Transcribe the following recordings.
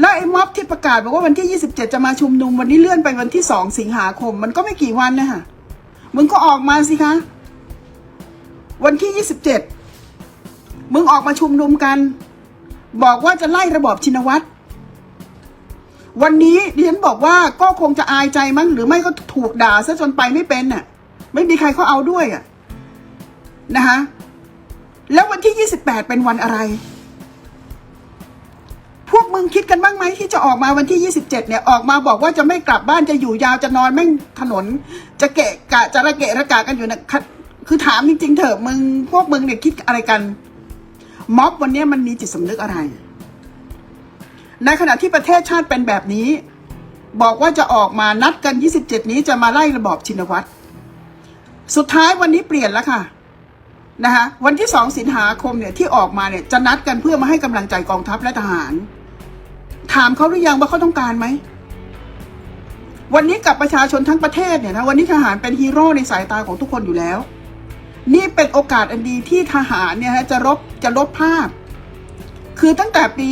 แล้วไอ้ม็อบที่ประกาศบอกว่าวันที่ 27 จะมาชุมนุมวันนี้เลื่อนไปวันที่ 2 สิงหาคม มันก็ไม่กี่วันนะคะมึงก็ออกมาสิคะ วันที่ 27 มึงออกมาชุมนุมกัน บอกว่าจะไล่ระบอบชินวัตรวันนี้ดิฉันบอกว่าก็คงจะอายใจมั้งหรือไม่ก็ถูกด่าซะจนไปไม่เป็นน่ะ ไม่มีใครเขาเอาด้วยอะนะคะแล้ววันที่ 28 เป็นวันอะไร พวกมึงคิดกันบ้างไหมที่จะออกมาวันที่ 27 เนี่ย ออกมาบอกว่าจะไม่กลับบ้านจะอยู่ยาวจะนอนแม่งถนน จะเกะกะจะระเกะระกะกันอยู่นะคือถามจริง ๆ เถอะมึงพวกมึงเนี่ยคิดอะไรกัน ม็อบวันนี้มันมีจิตสำนึกอะไร ในขณะที่ประเทศชาติเป็นแบบนี้ บอกว่าจะออกมานัดกัน 27 นี้จะมาไล่ระบอบชินวัตรสุดท้ายวันนี้เปลี่ยนแล้วค่ะนะคะวันที่สองสิงหาคมเนี่ยที่ออกมาเนี่ยจะนัดกันเพื่อมาให้กำลังใจกองทัพและทหาร ถามเขาหรือยังว่าเขาต้องการไหม วันนี้กับประชาชนทั้งประเทศเนี่ยนะวันนี้ทหารเป็นฮีโร่ในสายตาของทุกคนอยู่แล้ว นี่เป็นโอกาสอันดีที่ทหารเนี่ยฮะจะลบจะลบภาพ คือตั้งแต่ปี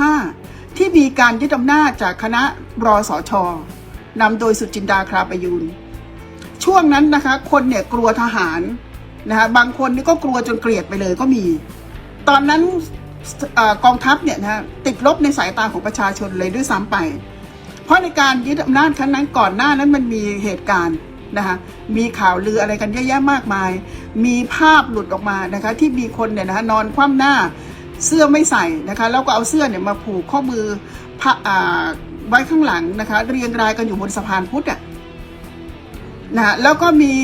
2535 ที่มีการยึดอำนาจจากคณะรอสอชอนำโดยสุจินดาคราประยูนช่วงนั้นนะคะ คนเนี่ยกลัวทหารนะคะบางคนนี่ก็กลัวจนเกลียดไปเลยก็มี ตอนนั้น กองทัพเนี่ยนะติดลบในสายตาของประชาชนเลยด้วยซ้ำไป เพราะในการยึดอำนาจครั้งนั้นก่อนหน้านั้นมันมีเหตุการณ์นะคะมีข่าวลืออะไรกันเยอะแยะมากมาย มีภาพหลุดออกมานะคะที่มีคนเนี่ยนะคะนอนคว่ำหน้าเสื้อไม่ใส่นะคะแล้วก็เอาเสื้อเนี่ยมาผูกข้อมือพระไว้ข้างหลังนะคะเรียงรายกันอยู่บนสะพานพุทธอะนะฮะแล้วก็มี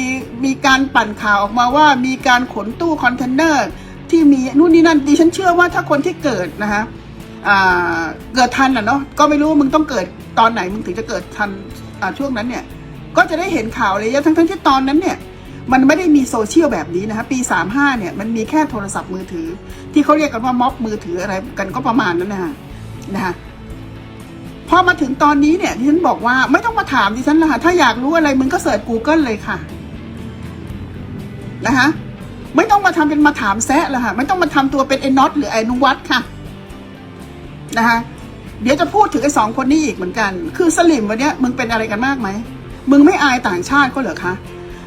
มีการปั่นข่าวออกมาว่ามีการขนตู้คอนเทนเนอร์ ที่มีนู่นนี่นั่นดิฉันเชื่อว่าถ้าคนที่เกิดนะคะเกิดทันอะเนาะก็ไม่รู้ว่ามึงต้องเกิดตอนไหนมึงถึงจะเกิดทันช่วงนั้นเนี่ย ก็จะได้เห็นข่าวเลยทั้งทั้งที่ตอนนั้นเนี่ย มันไม่ได้มีโซเชียลแบบนี้นะคะปี 35 เนี่ยมันมีแค่โทรศัพท์มือถือ ที่เขาเรียกกันว่าม็อบมือถืออะไรกันก็ประมาณนั้นนะคะนะคะพอมาถึงตอนนี้เนี่ยดิฉันบอกว่าไม่ต้องมาถามดิฉันละค่ะถ้าอยากรู้อะไรมึงก็เสิร์ช Google เลยค่ะนะคะ ไม่ต้องมาทำเป็นมาถามแซะละค่ะ ไม่ต้องมาทำตัวเป็นไอ้น็อตหรือไอ้นุวัตค่ะนะคะเดี๋ยวจะพูดถึงไอ้สองคนนี้อีกเหมือนกัน คือสลิมวันเนี้ยมึงเป็นอะไรกันมากไหม มึงไม่อายต่างชาติก็เหรอคะ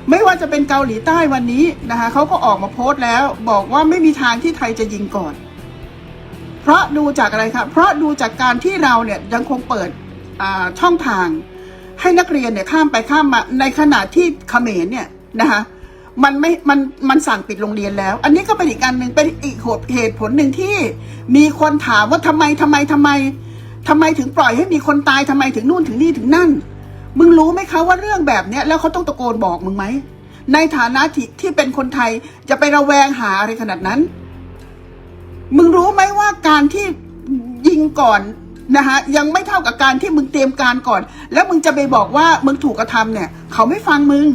ไม่ว่าจะเป็นเกาหลีใต้วันนี้นะคะเขาก็ออกมาโพสต์แล้ว บอกว่าไม่มีทางที่ไทยจะยิงก่อน เพราะดูจากอะไรครับเพราะดูจากการที่เราเนี่ยยังคงเปิดช่องทาง ให้นักเรียนเนี่ยข้ามไปข้ามมาในขณะที่เขมรเนี่ยนะคะ มันไม่ มัน มันสั่งปิดโรงเรียนแล้ว อันนี้ก็เป็นอีกอันหนึ่งเป็นอีกเหตุผลหนึ่งที่ มีคนถามว่าทำไมทำไมทำไมทำไมถึงปล่อยให้มีคนตายทำไมถึงนู่นถึงนี่ถึงนั่น มึงรู้ไหมคะว่าเรื่องแบบเนี้ยแล้วเขาต้องตะโกนบอกมึงไหม ในฐานะที่ที่เป็นคนไทยจะไประแวงหาอะไรขนาดนั้น มึงรู้ไหมว่าการที่ยิงก่อนนะคะยังไม่เท่ากับการที่มึงเตรียมการก่อน แล้วมึงจะไปบอกว่ามึงถูกกระทำเนี่ย เขาไม่ฟังมึง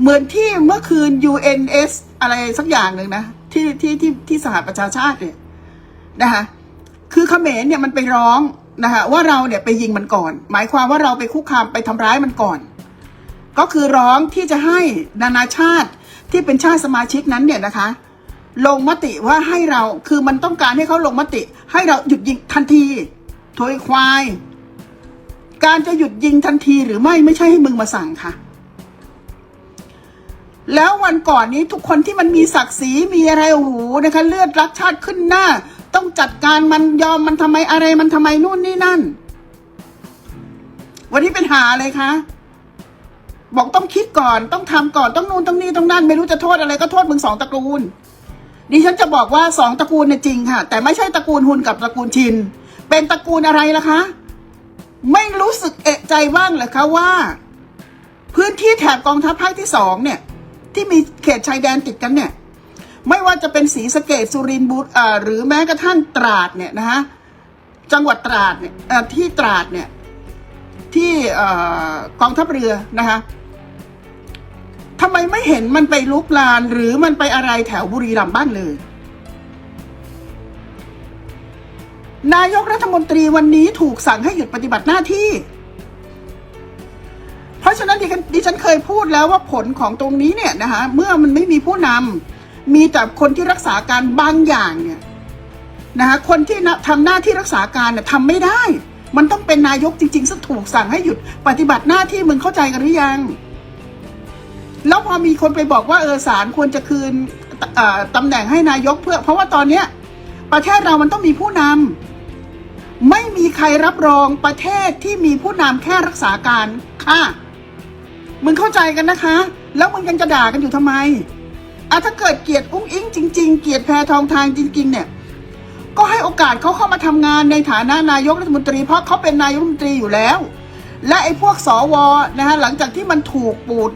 เหมือนที่เมื่อคืน UNS อะไรสักอย่างหนึ่งนะ ที่ที่ที่ที่สหประชาชาติเนี่ยนะคะคือเขมรเนี่ยมันไปร้องนะคะว่าเราเนี่ยไปยิงมันก่อน หมายความว่าเราไปคุกคามไปทำร้ายมันก่อน ก็คือร้องที่จะให้นานาชาติที่เป็นชาติสมาชิกนั้นเนี่ยนะคะ ลงมติว่าให้เราคือมันต้องการให้เขาลงมติ ให้เราหยุดยิงทันทีโถยควาย การจะหยุดยิงทันทีหรือไม่ไม่ใช่ให้มึงมาสั่งค่ะ แล้ววันก่อนนี้ทุกคนที่มันมีศักดิ์ศรีมีอะไรโอ้โหนะคะเลือดรักชาติขึ้นหน้า ต้องจัดการมันยอมมันทำไมอะไรมันทำไมนู่นนี่นั่น วันนี้เป็นหาเลยคะบอกต้องคิดก่อนต้องทำก่อนต้องนู่นต้องนี่ต้องนั่น ไม่รู้จะโทษอะไรก็โทษมึงสองตระกูลดิฉันจะบอกว่าสองตระกูลเนี่ยจริงค่ะ แต่ไม่ใช่ตระกูลหุนกับตระกูลชิน เป็นตระกูลอะไรล่ะคะ ไม่รู้สึกเอะใจบ้างเหรอคะว่า พื้นที่แถบกองทัพภาคที่สองเนี่ย ที่มีเขตชายแดนติดกันเนี่ย ไม่ว่าจะเป็นศรีสะเกดสุรินทร์บุรีหรือแม้กระทั่งตราดเนี่ยนะฮะจังหวัดตราดเนี่ยที่ตราดเนี่ยที่กองทัพเรือนะคะทำไมไม่เห็นมันไปลุกลานหรือมันไปอะไรแถวบุรีรัมย์บ้านเลย นายกรัฐมนตรีวันนี้ถูกสั่งให้หยุดปฏิบัติหน้าที่ ราะฉะนั้นดิฉันดิฉันเคยพูดแล้วว่าผลของตรงนี้เนี่ยนะคะเมื่อมันไม่มีผู้นำมีแต่คนที่รักษาการบางอย่างเนี่ยนะคะคนที่นะทำหน้าที่รักษาการเนี่ยทำไม่ได้ มันต้องเป็นนายกจริงๆซึ่งถูกสั่งให้หยุดปฏิบัติหน้าที่มึงเข้าใจกันหรือยัง แล้วพอมีคนไปบอกว่าเออศาลควรจะคืนเอ่อตำแหน่งให้นายกเพื่อ เพราะว่าตอนเนี้ยประเทศเรามันต้องมีผู้นำไม่มีใครรับรองประเทศที่มีผู้นำแค่รักษาการค่ะ มึงเข้าใจกันนะคะ แล้วมึงยังจะด่ากันอยู่ทำไมอะถ้าเกิดเกียดอุ้งอิงจริง ๆ เกียดแพทองทางจริง ๆ เนี่ย ก็ให้โอกาสเขาเข้ามาทำงานในฐานะนายกรัฐมนตรี เพราะเขาเป็นนายกรัฐมนตรีอยู่แล้ว และไอ้พวกสวนะฮะหลังจากที่มันถูกปูด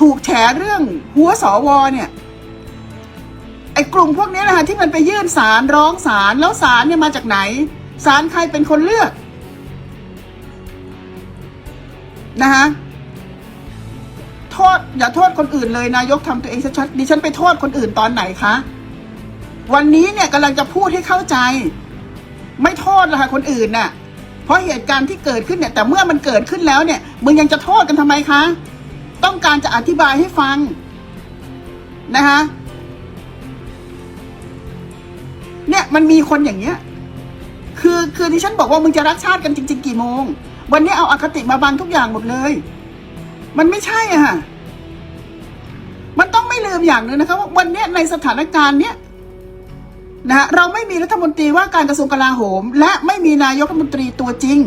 ถูกแฉเรื่องหัวสวเนี่ยไอ้กลุ่มพวกนี้นะฮะที่มันไปยื่นศาลร้องศาลแล้วศาลเนี่ยมาจากไหนศาลใครเป็นคนเลือกนะฮะ โทษ อย่าโทษคนอื่นเลยนายกทำตัวเองชัดๆดิฉันไปโทษคนอื่นตอนไหนคะวันนี้เนี่ยกำลังจะพูดให้เข้าใจ ไม่โทษละค่ะคนอื่นน่ะ เพราะเหตุการณ์ที่เกิดขึ้นเนี่ย แต่เมื่อมันเกิดขึ้นแล้วเนี่ยมึงยังจะโทษกันทำไมคะ ต้องการจะอธิบายให้ฟังนะคะเนี่ยมันมีคนอย่างเงี้ย คือคือที่ฉันบอกว่ามึงจะรักชาติกันจริง ๆ กี่โมง วันนี้เอาอาคติมาบังทุกอย่างหมดเลย มันไม่ใช่อะค่ะมันต้องไม่ลืมอย่างหนึ่งนะคะว่าวันนี้ในสถานการณ์เนี้ยนะเราไม่มีรัฐมนตรีว่าการกระทรวงกลาโหม และไม่มีนายกรัฐมนตรีตัวจริง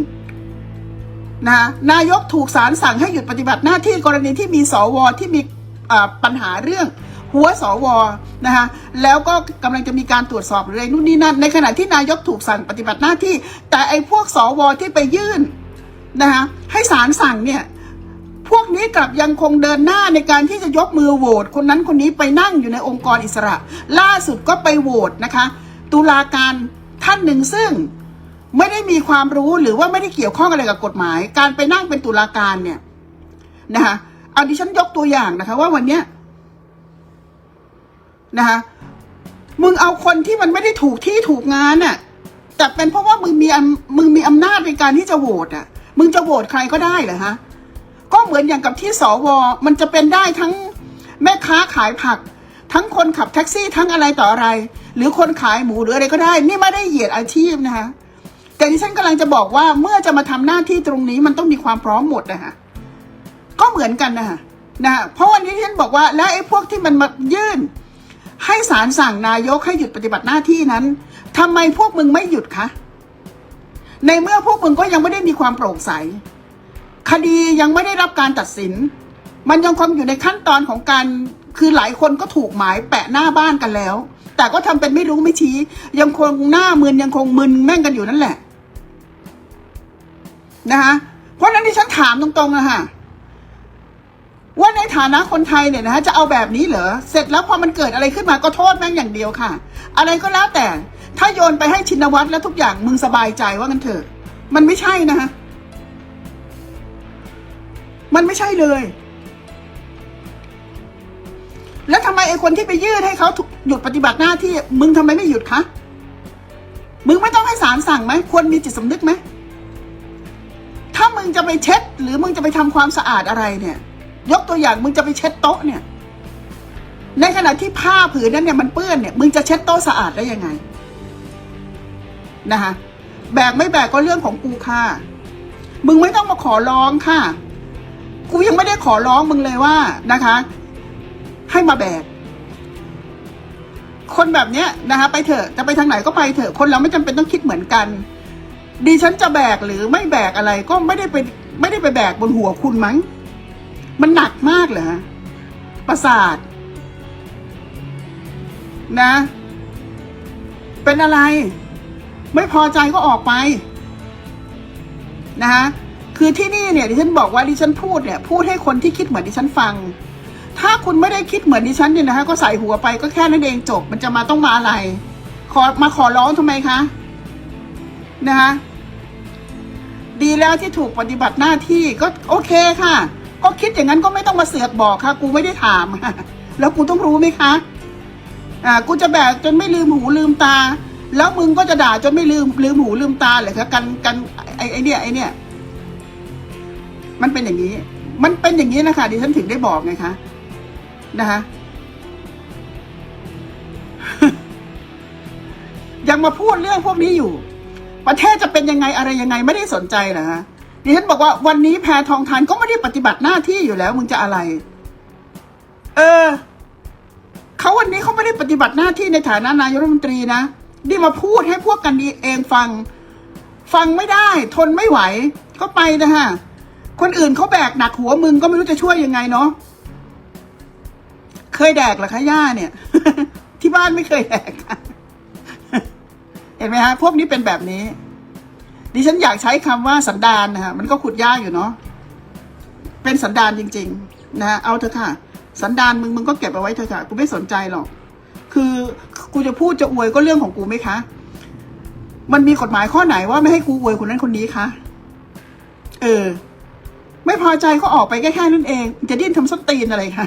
นะนายกถูกศาลสั่งให้หยุดปฏิบัติหน้าที่กรณีที่มีสวที่มีปัญหาเรื่องหัวสวนะคะแล้วก็กำลังจะมีการตรวจสอบอะไรนู่นนี่นั่น ในขณะที่นายกถูกสั่งปฏิบัติหน้าที่ แต่ไอ้พวกสวที่ไปยื่นนะคะให้ศาลสั่งเนี่ย พวกนี้กลับยังคงเดินหน้าในการที่จะยกมือโหวตคนนั้นคนนี้ไปนั่งอยู่ในองค์กรอิสระ ล่าสุดก็ไปโหวตนะคะ ตุลาการท่านหนึ่งซึ่งไม่ได้มีความรู้หรือว่าไม่ได้เกี่ยวข้องอะไรกับกฎหมาย การไปนั่งเป็นตุลาการเนี่ยนะคะเอาดิฉันยกตัวอย่างนะคะ ว่าวันเนี้ยนะคะมึงเอาคนที่มันไม่ได้ถูกที่ถูกงานน่ะแต่เป็นเพราะว่ามึงมีมึงมีอำนาจในการที่จะโหวตอะ มึงจะโหวตใครก็ได้เหรอฮะ ก็เหมือนอย่างกับที่สวมันจะเป็นได้ทั้งแม่ค้าขายผัก ทั้งคนขับแท็กซี่ทั้งอะไรต่ออะไร หรือคนขายหมูหรืออะไรก็ได้ นี่ไม่ได้เหยียดอาชีพนะคะแต่ที่ฉันกำลังจะบอกว่าเมื่อจะมาทำหน้าที่ตรงนี้มันต้องมีความพร้อมหมดนะคะก็เหมือนกันนะคะนะเพราะวันนี้ที่ฉันบอกว่าและไอ้พวกที่มันมายื่น ให้ศาลสั่งนายกให้หยุดปฏิบัติหน้าที่นั้นทำไมพวกมึงไม่หยุดคะในเมื่อพวกมึงก็ยังไม่ได้มีความโปร่งใส คดียังไม่ได้รับการตัดสิน มันยังคงอยู่ในขั้นตอนของการคือหลายคนก็ถูกหมายแปะหน้าบ้านกันแล้ว แต่ก็ทำเป็นไม่รู้ไม่ชี้ ยังคงหน้ามึนยังคงมึนแม่งกันอยู่นั่นแหละนะคะเพราะนั้นที่ฉันถามตรงๆนะฮะว่าในฐานะคนไทยเนี่ยนะฮะจะเอาแบบนี้เหรอเสร็จแล้วพอมันเกิดอะไรขึ้นมาก็โทษแม่งอย่างเดียวค่ะ อะไรก็แล้วแต่ถ้าโยนไปให้ชินวัตรแล้วทุกอย่างมึงสบายใจว่ากันเถอะ มันไม่ใช่นะฮะ มันไม่ใช่เลย แล้วทำไมไอ้คนที่ไปยื่นให้เขาหยุดปฏิบัติหน้าที่ มึงทำไมไม่หยุดคะ มึงไม่ต้องให้ศาลสั่งไหมควรมีจิตสำนึกไหม ถ้ามึงจะไปเช็ด หรือมึงจะไปทำความสะอาดอะไรเนี่ย ยกตัวอย่างมึงจะไปเช็ดโต๊ะเนี่ย ในขณะที่ผ้าผืนนั้นเนี่ยมันเปื้อนเนี่ย มึงจะเช็ดโต๊ะสะอาดได้ยังไง นะคะแบกไม่แบกก็เรื่องของกูค่ะ มึงไม่ต้องมาขอร้องค่ะ กูยังไม่ได้ขอร้องมึงเลยว่านะคะ ให้มาแบก คนแบบเนี้ยนะคะ ไปเถอะจะไปทางไหนก็ไปเถอะคนเราไม่จำเป็นต้องคิดเหมือนกันดิฉันจะแบกหรือไม่แบกอะไรก็ไม่ได้ไปไม่ได้ไปแบกบนหัวคุณมั้ง มันหนักมากเหรอประสาท นะ เป็นอะไร ไม่พอใจก็ออกไป นะคะ คือที่นี่เนี่ยดิฉันบอกว่าดิฉันพูดเนี่ยพูดให้คนที่คิดเหมือนดิฉันฟัง ถ้าคุณไม่ได้คิดเหมือนดิฉันเนี่ยนะคะ ก็ใส่หัวไปก็แค่นั้นเองจบ มันจะมาต้องมาอะไร ขอมาขอร้องทำไมคะนะคะดีแล้วที่ถูกปฏิบัติหน้าที่ก็โอเคค่ะ ก็คิดอย่างนั้นก็ไม่ต้องมาเสือกบอกค่ะ กูไม่ได้ถามแล้วกูต้องรู้ไหมคะอ่ากูจะแบกจนไม่ลืมหูลืมตา แล้วมึงก็จะด่าจนไม่ลืมลืมหูลืมตาเลยคะกันกันไอไอเนี่ยไอเนี่ย มันเป็นอย่างนี้ มันเป็นอย่างนี้นะคะดิฉันถึงได้บอกไงคะนะคะยังมาพูดเรื่องพวกนี้อยู่ ประเทศจะเป็นยังไงอะไรยังไงไม่ได้สนใจเหรอฮะดิฉันบอกว่าวันนี้แพทองทานก็ไม่ได้ปฏิบัติหน้าที่อยู่แล้วมึงจะอะไร เออเขาวันนี้เขาไม่ได้ปฏิบัติหน้าที่ในฐานะนายกรัฐมนตรีนะนี่มาพูดให้พวกกันเองฟัง ฟังไม่ได้ ทนไม่ไหว ก็ไปนะฮะ คนอื่นเขาแบกหนักหัวมึงก็ไม่รู้จะช่วยยังไงเนาะเคยแดกหรอคะย่าเนี่ย ที่บ้านไม่เคยแดกเห็นไหมฮะพวกนี้เป็นแบบนี้ ดิฉันอยากใช้คำว่าสันดานนะฮะมันก็ขุดยากอยู่เนาะเป็นสันดานจริง ๆนะฮะเอาเถอะค่ะ สันดานมึงมึงก็เก็บเอาไว้เถอะค่ะกูไม่สนใจหรอก คือกูจะพูดจะอวยก็เรื่องของกูไหมคะ มันมีกฎหมายข้อไหนว่าไม่ให้กูอวยคนนั้นคนนี้คะเออ ไม่พอใจก็ออกไปแค่แค่นั้นเอง จะดิ้นทำส้นตีนอะไรคะ